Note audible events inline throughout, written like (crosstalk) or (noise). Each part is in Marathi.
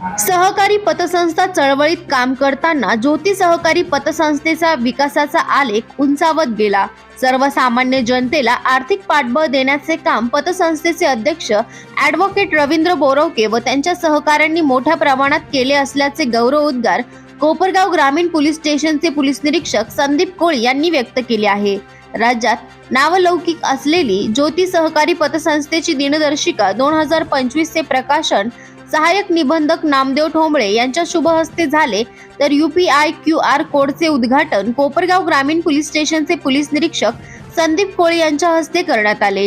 सहकारी पतसंस्था चळवळीत काम करताना ज्योती सहकारी पतसंस्थेचा विकासाचा आलेख उंचावत गेला. सर्वसामान्य जनतेला आर्थिक पाठबळ देण्याचे काम पतसंस्थेचे अध्यक्ष ॲडव्होकेट रवींद्र बोरवके व त्यांच्या सहकाऱ्यांनी मोठ्या प्रमाणात केले असल्याचे गौरव उद्गार कोपरगाव ग्रामीण पोलीस स्टेशनचे पोलीस निरीक्षक संदीप कोळी यांनी व्यक्त केले आहे. राज्यात नावलौकिक असलेली ज्योती सहकारी पतसंस्थेची दिनदर्शिका दोन हजार पंचवीस चे प्रकाशन सहाय्यक निबंधक नामदेव ठोंबळे यांच्या शुभहस्ते झाले तर युपीआय क्यू आर कोडचे उद्घाटन कोपरगाव ग्रामीण पोलीस स्टेशनचे पोलीस निरीक्षक संदीप कोळी यांच्या हस्ते करण्यात आले.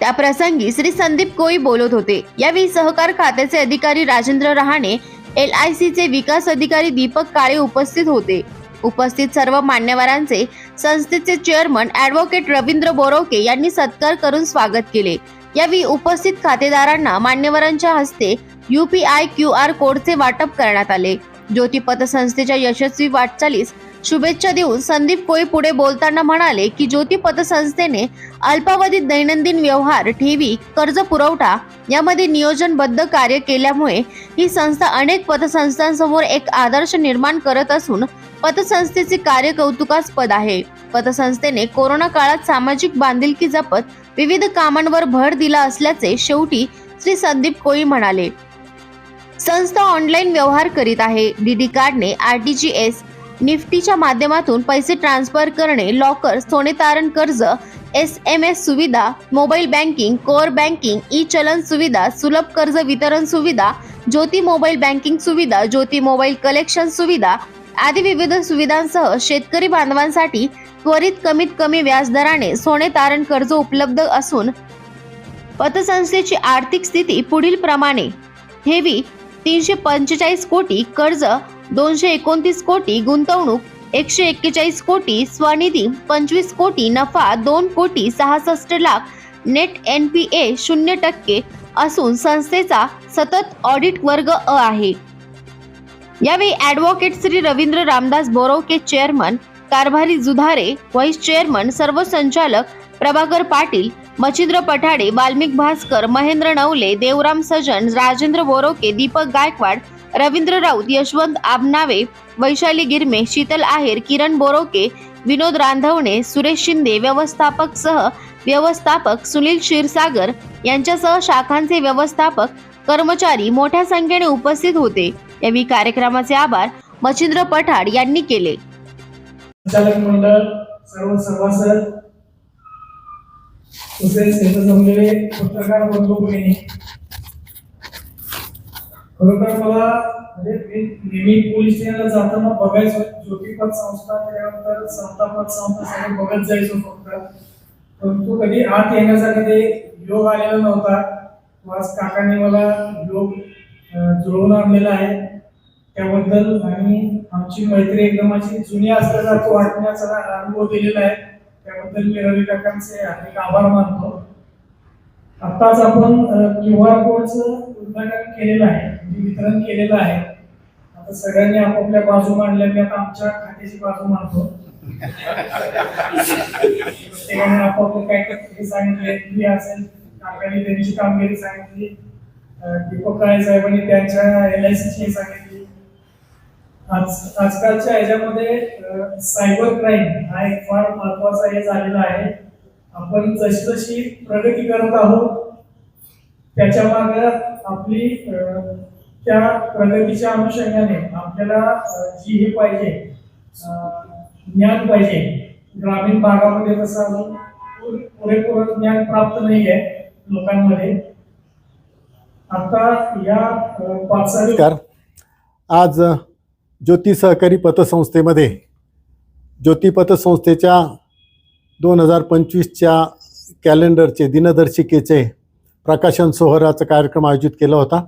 त्या प्रसंगी श्री संदीप कोळी बोलत होते. यावेळी सहकार खात्याचे अधिकारी राजेंद्र रहाणे एल आय सीचे विकास अधिकारी दीपक काळे उपस्थित होते. उपस्थित सर्व मान्यवरांचे संस्थेचे चेअरमन ॲडव्होकेट रवींद्र बोरवके यांनी सत्कार करून स्वागत केले. यावेळी उपस्थित खातेदारांना मान्यवरांच्या हस्ते युपीआय क्यू आर कोडचे वाटप करण्यात आले. ज्योती पतसंस्थेच्या यशस्वी वाटचालीस शुभेच्छा देऊन संदीप कोळी पुढे बोलताना म्हणाले की ज्योती पतसंस्थेने अल्पावधीत दैनंदिन व्यवहार ठेवी कर्ज पुरवठा यामध्ये नियोजनबद्ध कार्य केल्यामुळे ही संस्था अनेक पतसंस्थांसमोर एक आदर्श निर्माण करत असून पतसंस्थेचे कार्य कौतुकास्पद आहे. पतसंस्थेने कोरोना काळात सामाजिक बांधिलकी जपत विविध कामांवर भर दिला असल्याचे शेवटी श्री संदीप कोळी म्हणाले. संस्था ऑनलाईन व्यवहार करीत आहे. डीडी कार्डने आरटीजीएस निफ्टीच्या माध्यमातून पैसे ट्रान्सफर करणे लॉकर सोने तारण कर्ज एस एम एस सुविधा mobile banking core banking e चलन सुविधा सुलभ कर्ज वितरण सुविधा ज्योती मोबाईल बँकिंग सुविधा ज्योती मोबाईल कलेक्शन सुविधा आदी विविध सुविधांसह शेतकरी बांधवांसाठी त्वरित कमीत कमी व्याजदराने सोने तारण कर्ज उपलब्ध असून पतसंस्थेची आर्थिक स्थिती पुढील प्रमाणे ठेवी तीनशे पंचेचाळीस कोटी कर्ज दोनशे एकोणतीस कोटी गुंतवणूक एकशे एक्केचाळीस कोटी स्वनिधी पंचवीस कोटी नफा दोन कोटी सहासष्ट lakh net N P A शून्य टक्के असून संस्थेचा सतत ऑडिट वर्ग अ आहे. यावेळी advocate Shri Ravindra Ramdas Borvake chairman Karbhari Judhare vice chairman सर्व संचालक प्रभाकर पाटील मच्छिंद्र पठाडे वाल्मिक भास्कर महेंद्र नवले देवराम सजन राजेंद्र बोरोके दीपक गायकवाड रवींद्र राऊत यशवंत आबनावे वैशाली गिरमे शीतल आहेर किरण बोरोके विनोद रांधवणे सुरेश शिंदे व्यवस्थापक सह व्यवस्थापक सुनील क्षीरसागर यांच्यासह शाखांचे व्यवस्थापक कर्मचारी मोठ्या संख्येने उपस्थित होते. यावेळी कार्यक्रमाचे आभार मच्छिंद्र पठाड यांनी केले. संचालक मंडळ सर्व सभासद तसेच इथं जमलेले पत्रकार बंधू भगिनी खरोखर मला म्हणजे मी नेहमी पोलीस स्टेशनला जाताना बघायचो. ज्योतिपद संस्था त्यानंतर संस्थापक संस्था सगळं बघत जायचो फक्त. परंतु कधी आत येण्याचा कधी योग आलेला नव्हता. आज काकांनी मला योग जुळवून आणलेला आहे. त्याबद्दल आणि आमची मैत्री एकदम अशी जुनी असल्यासारखं वाटण्याचा अनुभव दिलेला आहे. त्याबद्दल मी रवी काकांचे अनेक आभार मानतो. आत्ताच आपण क्यू आर कोडचं उद्घाटन केलेलं आहे म्हणजे वितरण केलेलं आहे. आता सगळ्यांनी आपापल्या बाजू मांडल्या मी आता आमच्या खात्याची बाजू मांडतो. (laughs) प्रत्येकाने आपापले काय काय सांगितले असेल. काकांनी त्यांची कामगिरी सांगितली. अं, दीपक काळे साहेबांनी त्यांच्या एल आय सीची सांगितली. आज आजकालच्या ह्याच्यामध्ये सायबर क्राईम हा एक फार महत्त्वाचा हे झालेला आहे. आपण जशी जशी प्रगती करत आहोत त्याच्यामागे आपली त्या प्रगतीच्या अनुषंगाने आपल्याला जी हे पाहिजे ज्ञान पाहिजे ग्रामीण भागामध्ये जसं अजून पुरेपूर ज्ञान प्राप्त नाही आहे लोकांमध्ये. आता या पाच सहा नमस्कार. आज ज्योती सहकारी पतसंस्थेमध्ये ज्योती पतसंस्थेच्या दोन हजार पंचवीसच्या कॅलेंडरचे दिनदर्शिकेचे प्रकाशन सोहराचा कार्यक्रम आयोजित केला होता.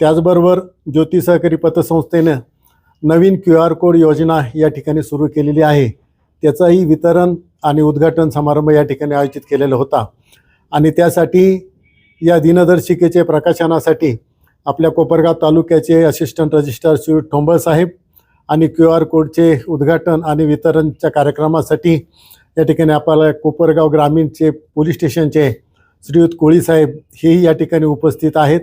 त्याचबरोबर ज्योती सहकारी पतसंस्थेनं नवीन क्यू आर कोड योजना या ठिकाणी सुरू केलेली आहे. त्याचंही वितरण आणि उद्घाटन समारंभ या ठिकाणी आयोजित केलेला होता. आणि त्यासाठी या दिनदर्शिकेचे प्रकाशनासाठी आपल्या कोपरगाव तालुक्याचे असिस्टंट रजिस्ट्रार श्री ठोंबळ साहेब आणि क्यू आर कोडचे उद्घाटन आणि वितरणच्या कार्यक्रमासाठी या ठिकाणी आपल्याला कोपरगाव ग्रामीणचे पोलीस स्टेशनचे श्रीयुत कोळीसाहेब हेही या ठिकाणी उपस्थित आहेत.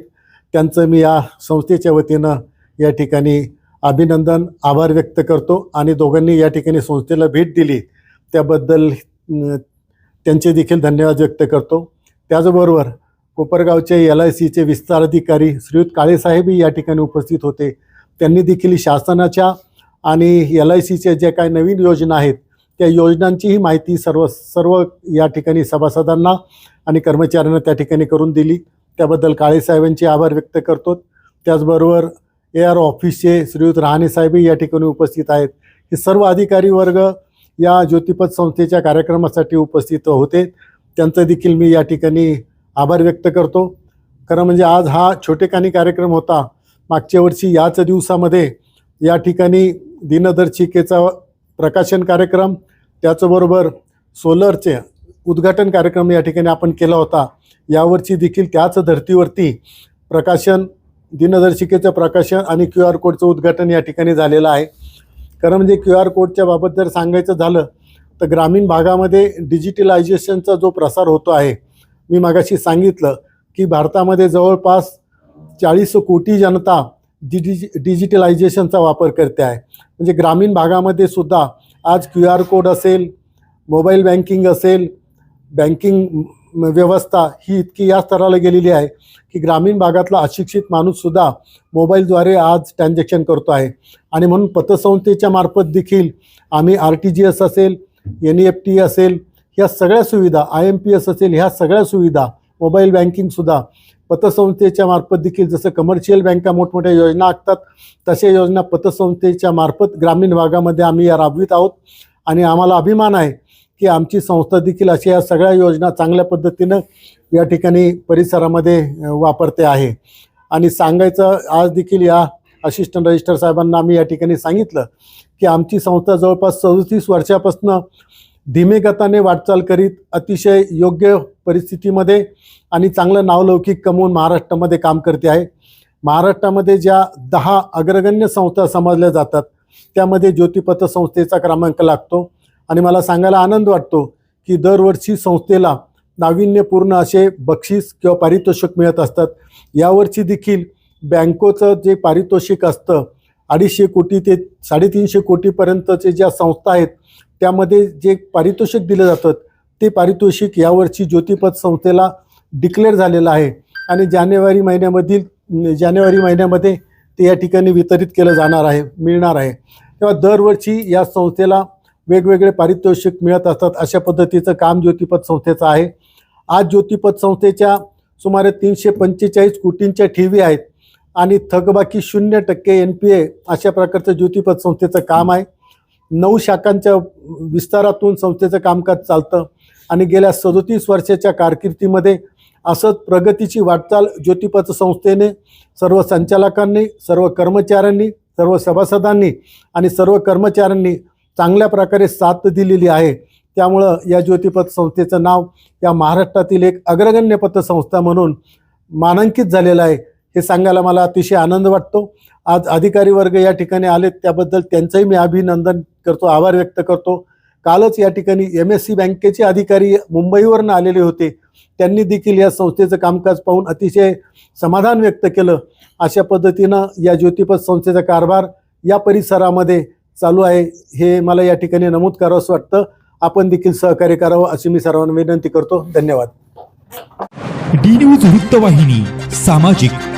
त्यांचं मी या संस्थेच्या वतीनं या ठिकाणी अभिनंदन आभार व्यक्त करतो आणि दोघांनी या ठिकाणी संस्थेला भेट दिली. त्याबद्दल त्यांचे देखील धन्यवाद व्यक्त करतो. त्याचबरोबर कोपरगावचे एल आय सीचे विस्तार अधिकारी श्रीयुत काळेसाहेबही या ठिकाणी उपस्थित होते. त्यांनी देखील शासनाच्या आणि एल आय सीच्या ज्या काही नवीन योजना आहेत त्या योजनांचीही माहिती सर्व सर्व या ठिकाणी सभासदांना आणि कर्मचाऱ्यांना त्या ठिकाणी करून दिली. त्याबद्दल काळेसाहेबांचे आभार व्यक्त करतो. त्याचबरोबर ए आर ऑफिसचे श्रीयुत रहाणेसाहेबही या ठिकाणी उपस्थित आहेत. हे सर्व अधिकारी वर्ग या ज्योतिपथ संस्थेच्या कार्यक्रमासाठी उपस्थित होते. त्यांचं देखील मी या ठिकाणी आभार व्यक्त करतो. खरं म्हणजे आज हा छोटेखानी कार्यक्रम होता. मागच्या वर्षी याच दिवसामध्ये या ठिकाणी दिनदर्शिकेचा प्रकाशन कार्यक्रम त्याचबरोबर सोलरचे उद्घाटन कार्यक्रम या ठिकाणी आपण केला होता. यावर्षी देखील त्याच धर्तीवरती प्रकाशन दिनदर्शिकेचं प्रकाशन आणि क्यू आर कोडचं उद्घाटन या ठिकाणी झालेलं आहे. खरं म्हणजे क्यू आर कोडच्या बाबत जर सांगायचं झालं तर ग्रामीण भागामध्ये डिजिटलायझेशनचा जो प्रसार होतो आहे मी मागाशी सांगितलं की भारतामध्ये जवळपास चाळीस कोटी जनता डिजि डिजिटलायझेशनचा वापर करते आहे. म्हणजे ग्रामीण भागामध्ये सुद्धा आज क्यू आर कोड असेल मोबाईल बँकिंग असेल बँकिंग व्यवस्था ही इतकी या स्तराला गेलेली आहे की ग्रामीण भागातला अशिक्षित माणूससुद्धा मोबाईलद्वारे आज ट्रान्झॅक्शन करतो आहे. आणि म्हणून पतसंस्थेच्या मार्फत देखील आम्ही आर टी जी एस असेल एन ई एफ टी असेल ह्या सगळ्या सुविधा आय एम पी एस असेल ह्या सगळ्या सुविधा मोबाईल बँकिंगसुद्धा पतसंस्थेच्या मार्फत देखील जसं कमर्शियल बँका मोठमोठ्या योजना आखतात तशा योजना पतसंस्थेच्या मार्फत ग्रामीण भागामध्ये आम्ही या राबवित आहोत. आणि आम्हाला अभिमान आहे की आमची संस्था देखील अशा या सगळ्या योजना चांगल्या पद्धतीनं या ठिकाणी परिसरामध्ये वापरते आहे. आणि सांगायचं आज देखील या असिस्टंट रजिस्टर साहेबांना आम्ही या ठिकाणी सांगितलं की आमची संस्था जवळपास चौतीस वर्षापासून धीमे गताने वाटचाल करीत अतिशय योग्य परिस्थितीमध्ये आणि चांगलं नावलौकिक कमवून महाराष्ट्रामध्ये काम करते आहे. महाराष्ट्रामध्ये ज्या दहा अग्रगण्य संस्था समजल्या जातात त्यामध्ये ज्योतिपथ संस्थेचा क्रमांक लागतो. आणि मला सांगायला आनंद वाटतो की दरवर्षी संस्थेला नाविन्यपूर्ण असे बक्षीस किंवा पारितोषिक मिळत असतात. यावर्षी देखील बँकोचं जे पारितोषिक असतं अडीचशे कोटी ते साडेतीनशे कोटीपर्यंतचे ज्या संस्था आहेत त्यामध्ये जे पारितोषिक दिलं जातं ते पारितोषिक यावर्षी ज्योतिपद संस्थेला डिक्लेअर झालेलं आहे. आणि जानेवारी महिन्यामधील जानेवारी महिन्यामध्ये ते या ठिकाणी वितरित केलं जाणार आहे मिळणार आहे. तेव्हा दरवर्षी या संस्थेला वेगवेगळे पारितोषिक मिळत असतात अशा पद्धतीचं काम ज्योतिपद संस्थेचं आहे. आज ज्योतिपद संस्थेच्या सुमारे तीनशे पंचेचाळीस कोटींच्या ठेवी आहेत. आणि थकबाकी शून्य टक्के एन पी ए अशा प्रकारचं ज्योतिपद संस्थेचं काम आहे. नऊ शाखांच्या विस्तारातून संस्थेचं कामकाज चालतं. आणि गेल्या सदोतीस वर्षाच्या कारकिर्दीमध्ये असंच प्रगतीची वाटचाल ज्योतिपथ संस्थेने सर्व संचालकांनी सर्व कर्मचाऱ्यांनी सर्व सभासदांनी आणि सर्व कर्मचाऱ्यांनी चांगल्या प्रकारे साथ दिलेली आहे. त्यामुळं या ज्योतिपथ संस्थेचं नाव या महाराष्ट्रातील एक अग्रगण्य पतसंस्था म्हणून मानांकित झालेलं आहे. हे सांगायला मला अतिशय आनंद वाटतो. आज अधिकारी वर्ग या ठिकाणी आलेत त्याबद्दल त्यांचंही मी अभिनंदन करतो आभार व्यक्त करतो. कालच या ठिकाणी एम एस सी बँकेचे अधिकारी मुंबईवरनं आलेले होते. त्यांनी देखील या संस्थेचं कामकाज पाहून अतिशय समाधान व्यक्त केलं. अशा पद्धतीनं या ज्योतिपथ संस्थेचा कारभार या परिसरामध्ये चालू आहे हे मला या ठिकाणी नमूद करावं असं वाटतं. आपण देखील सहकार्य करावं अशी मी सर्वांना विनंती करतो. धन्यवाद. डी न्यूज वृत्तवाहिनी सामाजिक